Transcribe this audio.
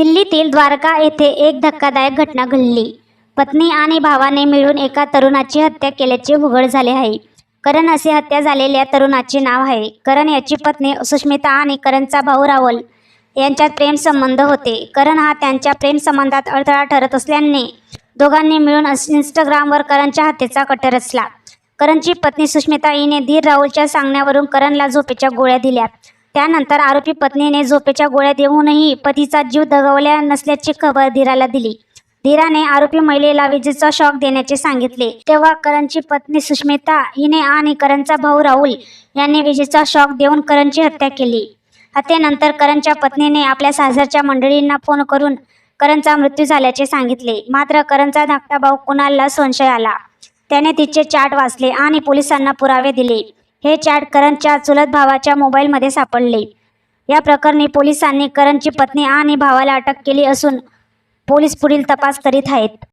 दिल्लीतील द्वारका येथे एक धक्कादायक घटना घडली. पत्नी आणि भावाने मिळून एका तरुणाची हत्या केल्याचे उघड झाले आहे. करण असे हत्या झालेल्या तरुणाचे नाव आहे. करण याची पत्नी सुष्मिता आणि करणचा भाऊ रावल यांच्यात प्रेमसंबंध होते. करण हा त्यांच्या प्रेमसंबंधात अडथळा ठरत असल्याने दोघांनी मिळून इंस्टाग्रामवर करणच्या हत्येचा कट रचला करणची पत्नी सुष्मिता हिने धीर राहुलच्या सांगण्यावरून करणला झोपेच्या गोळ्या दिल्या. त्यानंतर आरोपी पत्नीने झोपेच्या गोळ्या देऊनही पतीचा जीव दगवल्या नसल्याची खबर धीराला दिली. धीराने आरोपी महिलेला विजेचा शॉक देण्याचे सांगितले. तेव्हा करणची पत्नी सुष्मिता हिने आणि करणचा भाऊ राहुल यांनी विजेचा शॉक देऊन करणची हत्या केली. हत्येनंतर करणच्या पत्नीने आपल्या सासरच्या मंडळींना फोन करून करणचा मृत्यू झाल्याचे सांगितले. मात्र करणचा धाकटा भाऊ कुणालला संशय आला. त्याने तिचे चाट वाचले आणि पोलिसांना पुरावे दिले. हे चॅट करणच्या चुलत भावाच्या मोबाईलमध्ये सापडले. या प्रकरणी पोलिसांनी करणची पत्नी आणि भावाला अटक केली असून पोलीस पुढील तपास करीत आहेत.